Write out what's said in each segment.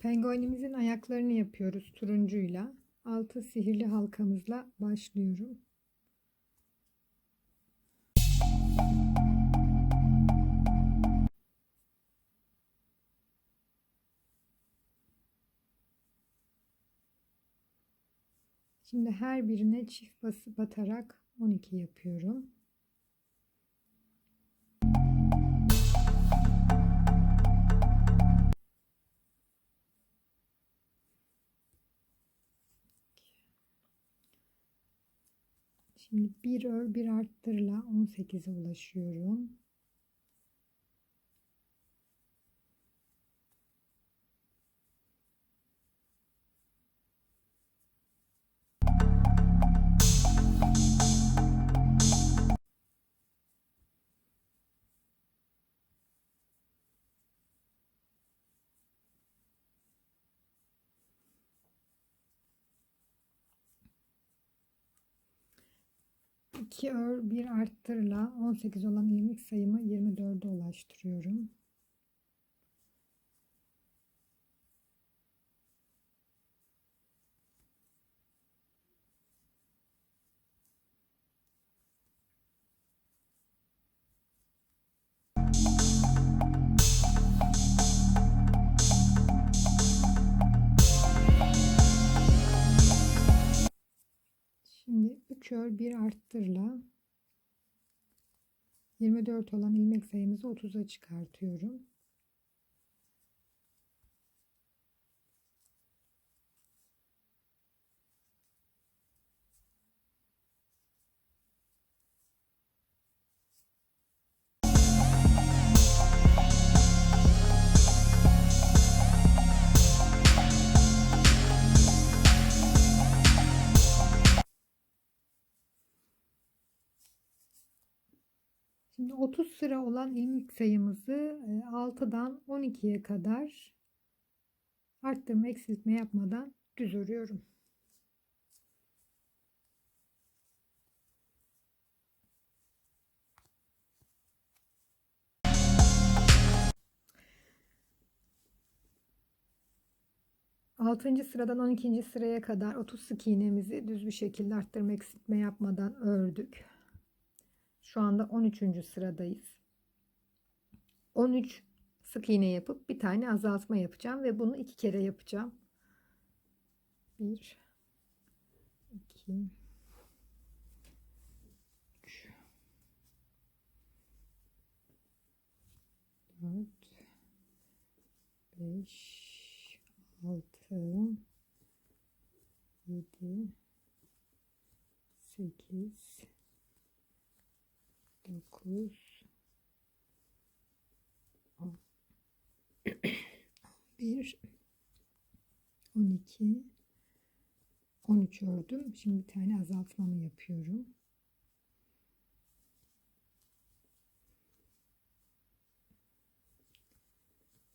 Penguenimizin ayaklarını yapıyoruz turuncuyla. Altı sihirli halkamızla başlıyorum. Şimdi her birine çift bası batarak 12 yapıyorum. Şimdi bir ör bir arttırla 18'e ulaşıyorum. İki ör bir arttırla 18 olan ilmek sayımı 24'e ulaştırıyorum. Şimdi 3 ör bir arttırla 24 olan ilmek sayımızı 30'a çıkartıyorum. Şimdi 30 sıra olan ilmek sayımızı 6'dan 12'ye kadar arttırma eksiltme yapmadan düz örüyorum. Altıncı sıradan 12. sıraya kadar 30 sık iğnemizi düz bir şekilde arttırma eksiltme yapmadan ördük. Şu anda 13. sıradayız. 13 sık iğne yapıp bir tane azaltma yapacağım ve bunu iki kere yapacağım. 1 2 3 4 5 6 7 8 9 11 12 13 ördüm. Şimdi bir tane azaltmamı yapıyorum.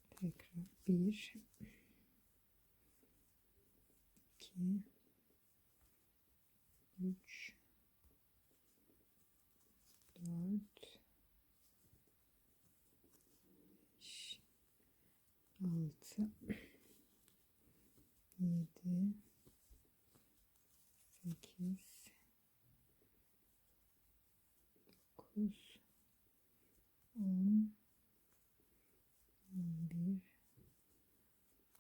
Tekrar 1 2 3 4 5 6 7 8 9 10 11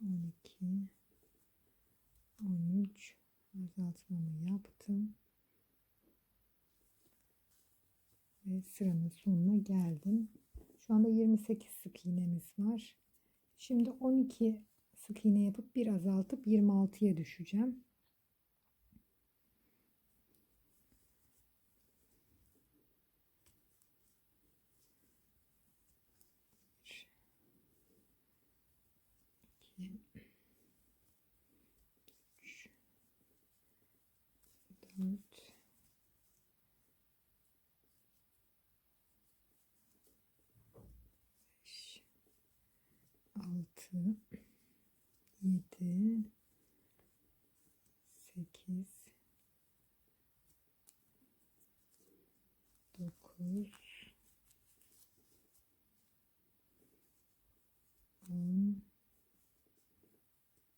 12 13 azaltmamı yaptım. ve sıranın sonuna geldim. Şu anda 28 sık iğnemiz var. Şimdi 12 sık iğne yapıp bir azaltıp 26'ya düşeceğim. İki, üç, dört, 6 7 8 9 10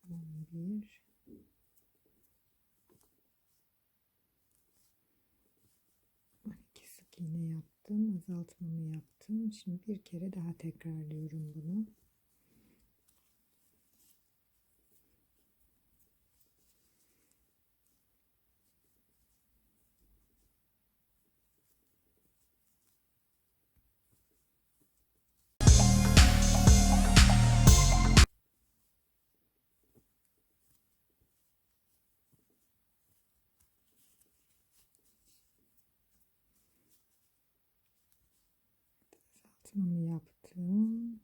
Bir. İki sık iğne yaptım. Azaltmamı yaptım. Şimdi bir kere daha tekrarlıyorum bunu. Azaltmamı yaptım.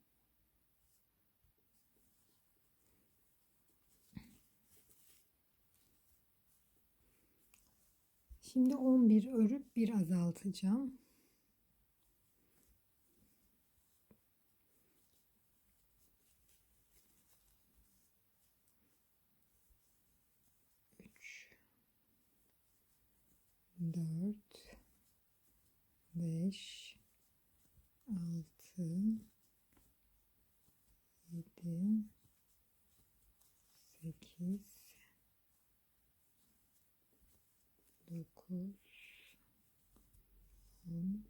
Şimdi 11 örüp bir azaltacağım. Üç, dört, beş, altı, yedi, sekiz, dokuz, on,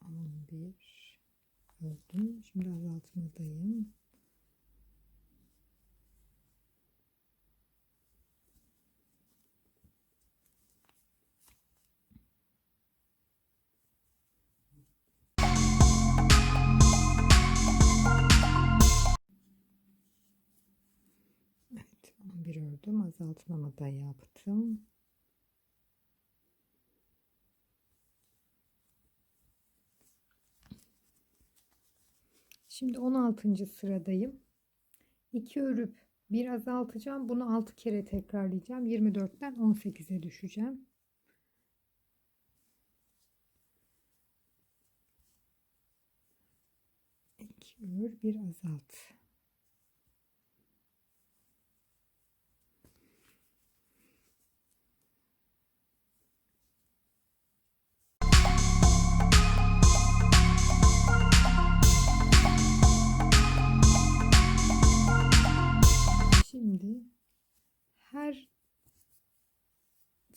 on bir. Ördüm. Şimdi azaltmadayım. 11 ördüm. Azaltmamı da yaptım. Şimdi 16. sıradayım. 2 örüp bir azaltacağım. Bunu 6 kere tekrarlayacağım. 24'ten 18'e düşeceğim. İki ör bir azalt.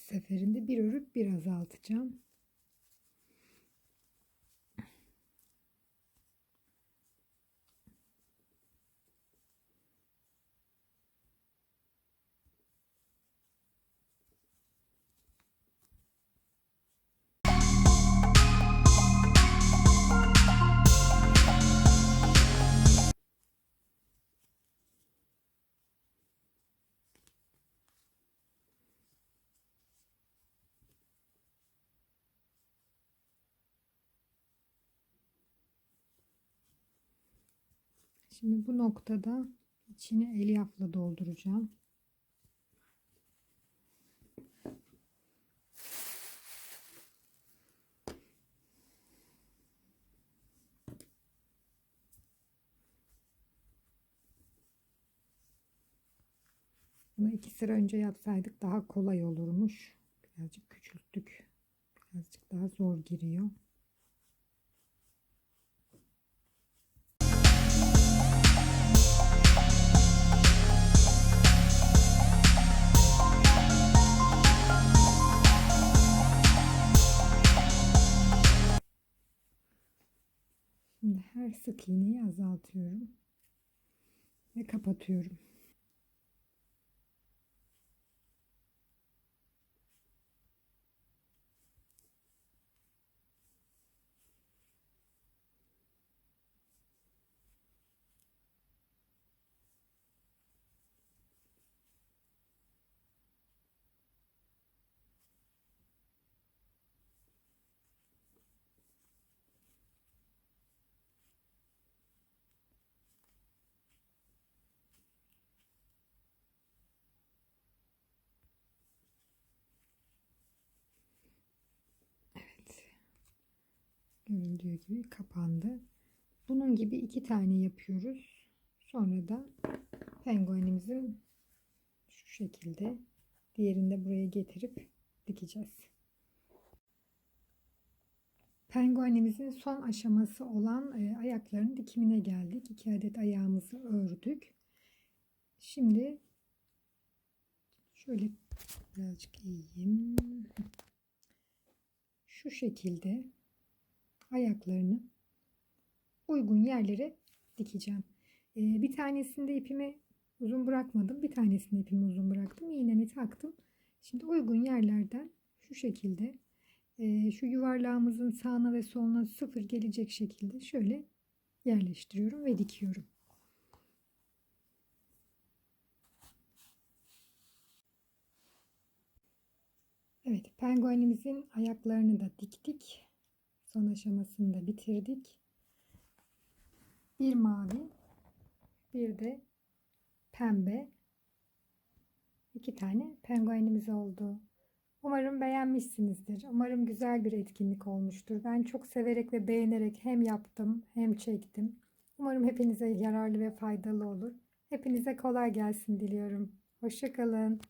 Seferinde bir örüp bir azaltacağım. Şimdi bu noktada içini elyafla dolduracağım. Bunu iki sıra önce yapsaydık daha kolay olurmuş. Birazcık küçülttük. Birazcık daha zor giriyor. Şimdi her sık iğneyi azaltıyorum ve kapatıyorum. Görüldüğü gibi kapandı. Bunun gibi iki tane yapıyoruz. Sonra da penguenimizi şu şekilde diğerini de buraya getirip dikeceğiz. Penguenimizin son aşaması olan e, ayaklarının dikimine geldik. İki adet ayağımızı ördük. Şimdi şöyle birazcık eğeyim. Şu şekilde ayaklarını uygun yerlere dikeceğim. Ee, bir tanesinde ipimi uzun bırakmadım. Bir tanesinde ipimi uzun bıraktım. İğnemi taktım. Şimdi uygun yerlerden şu şekilde e, şu yuvarlağımızın sağına ve soluna sıfır gelecek şekilde şöyle yerleştiriyorum ve dikiyorum. Evet, penguenimizin ayaklarını da diktik. Son aşamasını da bitirdik. Bir mavi, bir de pembe. iki tane penguenimiz oldu. Umarım beğenmişsinizdir. Umarım güzel bir etkinlik olmuştur. Ben çok severek ve beğenerek hem yaptım hem çektim. Umarım hepinize yararlı ve faydalı olur. Hepinize kolay gelsin diliyorum. Hoşçakalın.